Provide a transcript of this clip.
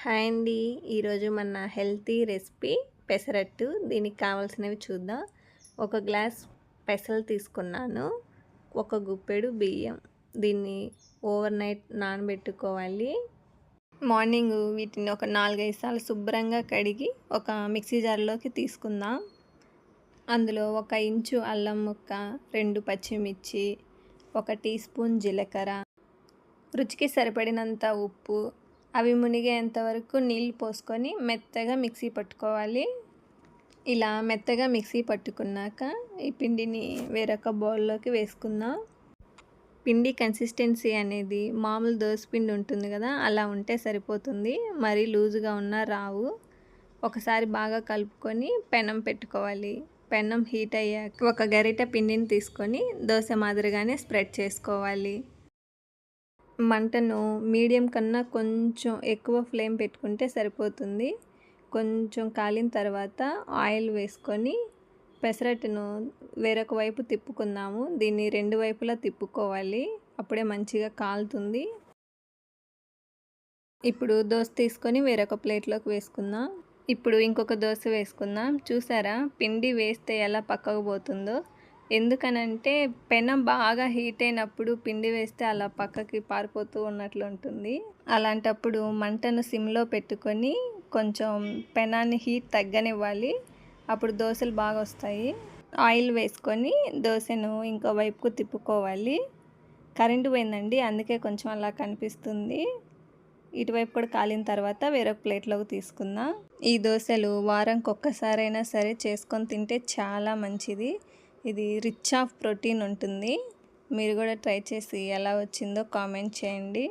Hi అండి. ఈరోజు మన హెల్తీ రెసిపీ పెసరట్టు. దీనికి కావాల్సినవి చూద్దాం. ఒక గ్లాస్ పెసలు తీసుకున్నాను. ఒక గుప్పెడు బియ్యం. దీన్ని ఓవర్ నైట్ నానబెట్టుకోవాలి. మార్నింగ్ వీటిని ఒక నాలుగైదు సార్లు శుభ్రంగా కడిగి ఒక మిక్సీ జార్లోకి తీసుకుందాం. అందులో ఒక ఇంచు అల్లం ముక్క రెండు పచ్చిమిర్చి ఒక టీ స్పూన్ జీలకర్ర. రుచికి సరిపడినంత ఉప్పు అవి మునిగేంత వరకు నీళ్ళు పోసుకొని మెత్తగా మిక్సీ పట్టుకోవాలి. ఇలా మెత్తగా మిక్సీ పట్టుకున్నాక ఈ పిండిని వేరొక బౌల్లోకి వేసుకుందాం. పిండి కన్సిస్టెన్సీ అనేది మామూలు దోశ పిండి ఉంటుంది కదా అలా ఉంటే సరిపోతుంది. మరీ లూజుగా ఉన్నా రావు. ఒకసారి బాగా కలుపుకొని పెనం పెట్టుకోవాలి. పెనం హీట్ అయ్యాక ఒక గరిట పిండిని తీసుకొని దోశ మాదిరిగానే స్ప్రెడ్ చేసుకోవాలి. మంటను మీడియం కన్నా కొంచెం ఎక్కువ ఫ్లేమ్ పెట్టుకుంటే సరిపోతుంది. కొంచెం కాలిన తర్వాత ఆయిల్ వేసుకొని పెసరట్టును వేరొక వైపు తిప్పుకుందాము. దీన్ని రెండు వైపులా తిప్పుకోవాలి. అప్పుడే మంచిగా కాలుతుంది. ఇప్పుడు దోశ తీసుకొని వేరొక ప్లేట్లోకి వేసుకుందాం. ఇప్పుడు ఇంకొక దోశ వేసుకుందాం. చూసారా? పిండి వేస్తే ఎలా పక్కకు పోతుందో. ఎందుకనంటే పెనం బాగా హీట్ అయినప్పుడు పిండి వేస్తే అలా పక్కకి పారిపోతూ ఉన్నట్లు ఉంటుంది. అలాంటప్పుడు మంటను సిమ్లో పెట్టుకొని కొంచెం పెనాన్ని హీట్ తగ్గనివ్వాలి. అప్పుడు దోశలు బాగా వస్తాయి. ఆయిల్ వేసుకొని దోశను ఇంకో వైపుకు తిప్పుకోవాలి. కరెంటు పోయిందండి అందుకే కొంచెం అలా కనిపిస్తుంది. ఇటువైపు కూడా కాలిన తర్వాత వేరొక ప్లేట్లోకి తీసుకుందాం. ఈ దోశలు వారంకి ఒక్కసారైనా సరే చేసుకొని తింటే చాలా మంచిది. ఇది రిచ్ ఆఫ్ ప్రోటీన్ ఉంటుంది. మీరు కూడా ట్రై చేసి ఎలా వచ్చిందో కామెంట్ చేయండి.